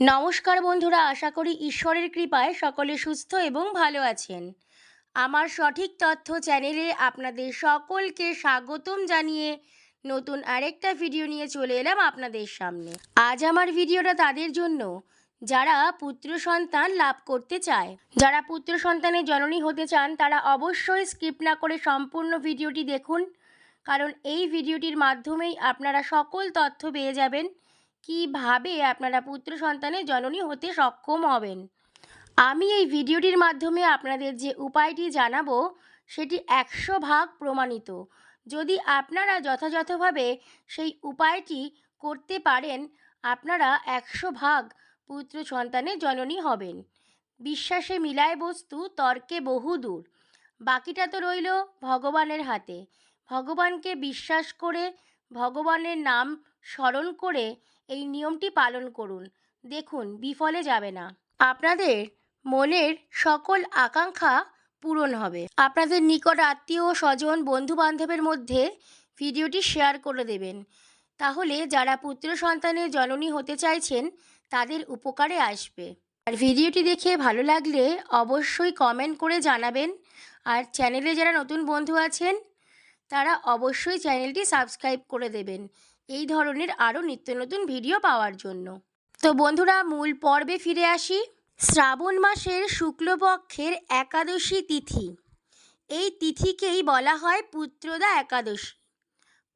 নমস্কার বন্ধুরা, আশা করি ঈশ্বরের কৃপায় সকলে সুস্থ এবং ভালো আছেন। আমার সঠিক তথ্য চ্যানেলে আপনাদের সকলকে স্বাগতম জানিয়ে নতুন আরেকটা ভিডিও নিয়ে চলে এলাম আপনাদের সামনে। আজ আমার ভিডিওটা তাদের জন্য। যারা পুত্র সন্তান লাভ করতে চায়, যারা পুত্র সন্তানের জননী হতে চান, তারা অবশ্যই স্কিপ না করে সম্পূর্ণ ভিডিওটি দেখুন। কারণ এই ভিডিওটির মাধ্যমেই আপনারা সকল তথ্য পেয়ে যাবেন। কীভাবে আপনারা পুত্র সন্তানের জননী হতে সক্ষম হবেন? আমি এই ভিডিওটির মাধ্যমে আপনাদের যে উপায়টি জানাব, সেটি একশো ভাগ প্রমাণিত। যদি আপনারা যথাযথভাবে সেই উপায়টি করতে পারেন, আপনারা একশো ভাগ পুত্র সন্তানের জননী হবেন। বিশ্বাসে মিলায় বস্তু, তর্কে বহু দূর। বাকিটা তো রইল ভগবানের হাতে। ভগবানকে বিশ্বাস করে, ভগবানের নাম স্মরণ করে এই নিয়মটি পালন করুন। দেখুন, বিফলে যাবে না। আপনাদের মনের সকল আকাঙ্ক্ষা পূরণ হবে। আপনাদের নিকট আত্মীয়, স্বজন বন্ধু বান্ধবের মধ্যে ভিডিওটি শেয়ার করে দেবেন। তাহলে যারা পুত্র সন্তানের জননী হতে চাইছেন, তাদের উপকারে আসবে। আর ভিডিওটি দেখে ভালো লাগলে অবশ্যই কমেন্ট করে জানাবেন। আর চ্যানেলে যারা নতুন বন্ধু আছেন, তারা অবশ্যই চ্যানেলটি সাবস্ক্রাইব করে দেবেন। এই ধরনের আরও নিত্য নতুন ভিডিও পাওয়ার জন্য। তো বন্ধুরা, মূল পর্বে ফিরে আসি। শ্রাবণ মাসের শুক্লপক্ষের একাদশী তিথি। এই তিথিকেই বলা হয় পুত্রদা একাদশী।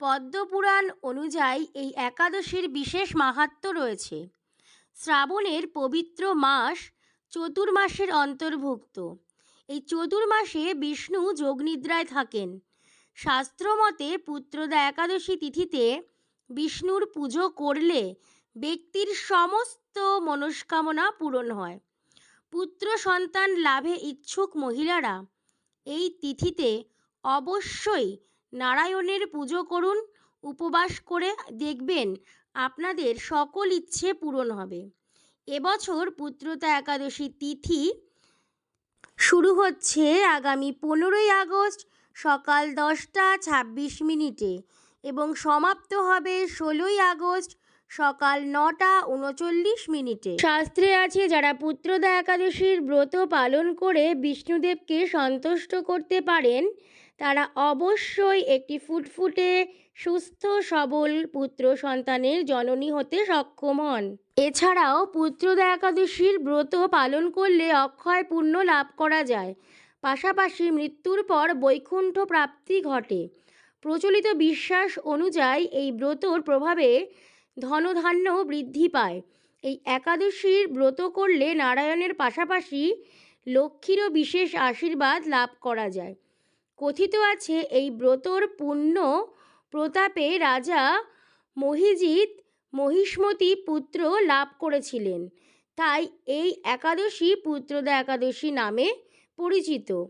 পদ্মপুরাণ অনুযায়ী এই একাদশীর বিশেষ মাহাত্ম্য রয়েছে। শ্রাবণের পবিত্র মাস চতুর্মাসের অন্তর্ভুক্ত। এই চতুর্মাসে বিষ্ণু যোগনিদ্রায় থাকেন। শাস্ত্রমতে পুত্রদা একাদশী তিথিতে বিষ্ণুর পুজো করলে ব্যক্তির সমস্ত মনস্কামনা পূরণ হয়। পুত্র সন্তান লাভে ইচ্ছুক মহিলারা এই তিথিতে অবশ্যই নারায়ণের পুজো করুন, উপবাস করে দেখবেন আপনাদের সকল ইচ্ছে পূরণ হবে। এবছর পুত্রতা একাদশী তিথি শুরু হচ্ছে আগামী পনেরোই আগস্ট সকাল দশটা ছাব্বিশ মিনিটে। এবং সমাপ্ত হবে ষোলোই আগস্ট সকাল নটা উনচল্লিশ মিনিটে। শাস্ত্রে আছে, যারা পুত্রদা একাদশীর ব্রত পালন করে বিষ্ণুদেবকে সন্তুষ্ট করতে পারেন, তারা অবশ্যই একটি ফুটফুটে সুস্থ, সবল পুত্র সন্তানের জননী হতে সক্ষম হন। এছাড়াও পুত্রদা একাদশীর ব্রত পালন করলে অক্ষয় পুণ্য লাভ করা যায়। পাশাপাশি মৃত্যুর পর বৈকুণ্ঠ প্রাপ্তি ঘটে। প্রচলিত বিশ্বাস অনুযায়ী এই ব্রতর প্রভাবে ধনধান্য বৃদ্ধি পায়। এই একাদশীর ব্রত করলে নারায়ণের পাশাপাশি লক্ষ্মীরও বিশেষ আশীর্বাদ লাভ করা যায়। কথিত আছে, এই ব্রতর পুণ্য প্রতাপে রাজা মহিজিৎ মহিষ্মতি পুত্র লাভ করেছিলেন। তাই এই একাদশী পুত্রদা একাদশী নামে পরিচিত।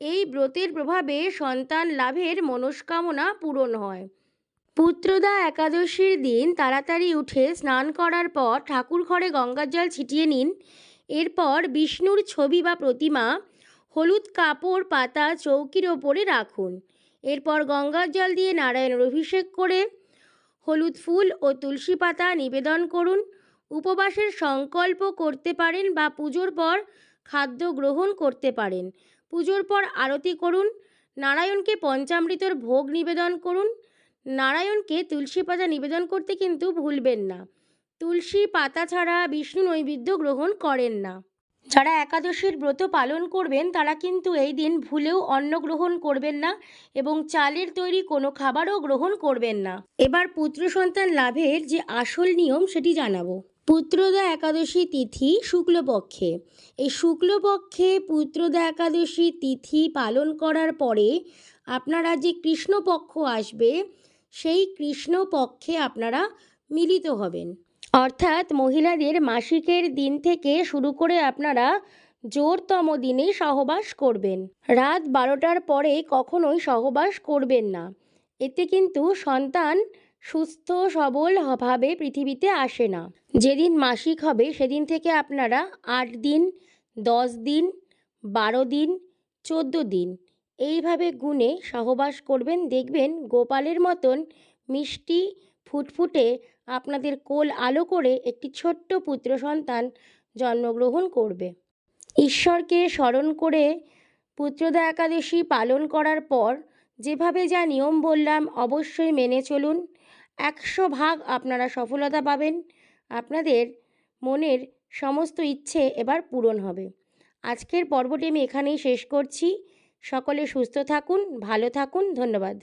এই ব্রতের প্রভাবে সন্তান লাভের মনস্কামনা পূরণ হয়। পুত্রদা একাদশীর দিন তাড়াতাড়ি উঠে স্নান করার পর ঠাকুর ঘরে গঙ্গার জল ছিটিয়ে নিন। এরপর বিষ্ণুর ছবি বা প্রতিমা, হলুদ কাপড়, পাতা, চৌকির ওপরে রাখুন। এরপর গঙ্গার জল দিয়ে নারায়ণের অভিষেক করে হলুদ ফুল ও তুলসী পাতা নিবেদন করুন। উপবাসের সংকল্প করতে পারেন বা পুজোর পর খাদ্য গ্রহণ করতে পারেন। পুজোর পর আরতি করুন, নারায়ণকে পঞ্চামৃতর ভোগ নিবেদন করুন। নারায়ণকে তুলসী পাতা নিবেদন করতে কিন্তু ভুলবেন না। তুলসী পাতা ছাড়া বিষ্ণু নৈবেদ্য গ্রহণ করেন না। যারা একাদশীর ব্রত পালন করবেন, তারা কিন্তু এই দিন ভুলেও অন্ন গ্রহণ করবেন না এবং চালের তৈরি কোনো খাবারও গ্রহণ করবেন না। এবার পুত্র সন্তান লাভের যে আসল নিয়ম, সেটি জানাব। পুত্রদা একাদশী তিথি শুক্লপক্ষে। এই শুক্লপক্ষে পুত্রদা একাদশী তিথি পালন করার পরে আপনারা যে কৃষ্ণপক্ষ আসবে, সেই কৃষ্ণপক্ষে আপনারা মিলিত হবেন। অর্থাৎ মহিলাদের মাসিকের দিন থেকে শুরু করে আপনারা জোরতম দিনে সহবাস করবেন। রাত বারোটার পরে কখনোই সহবাস করবেন না। এতে কিন্তু সন্তান সুস্থ, সবল ভাবে পৃথিবীতে আসে না। যেদিন মাসিক হবে, সেদিন থেকে আপনারা আট দিন, দশ দিন, বারো দিন, চোদ্দ দিন এইভাবে গুণে সহবাস করবেন। দেখবেন গোপালের মতন মিষ্টি ফুটফুটে আপনাদের কোল আলো করে একটি ছোট্ট পুত্র সন্তান জন্মগ্রহণ করবে। ঈশ্বরকে স্মরণ করে পুত্রদা একাদশী পালন করার পর যেভাবে যা নিয়ম বললাম, অবশ্যই মেনে চলুন। একশো ভাগ আপনারা সফলতা পাবেন। আপনাদের মনের সমস্ত ইচ্ছে এবার পূরণ হবে। আজকের পর্বটি আমি এখানেই শেষ করছি। সকলে সুস্থ থাকুন, ভালো থাকুন, ধন্যবাদ।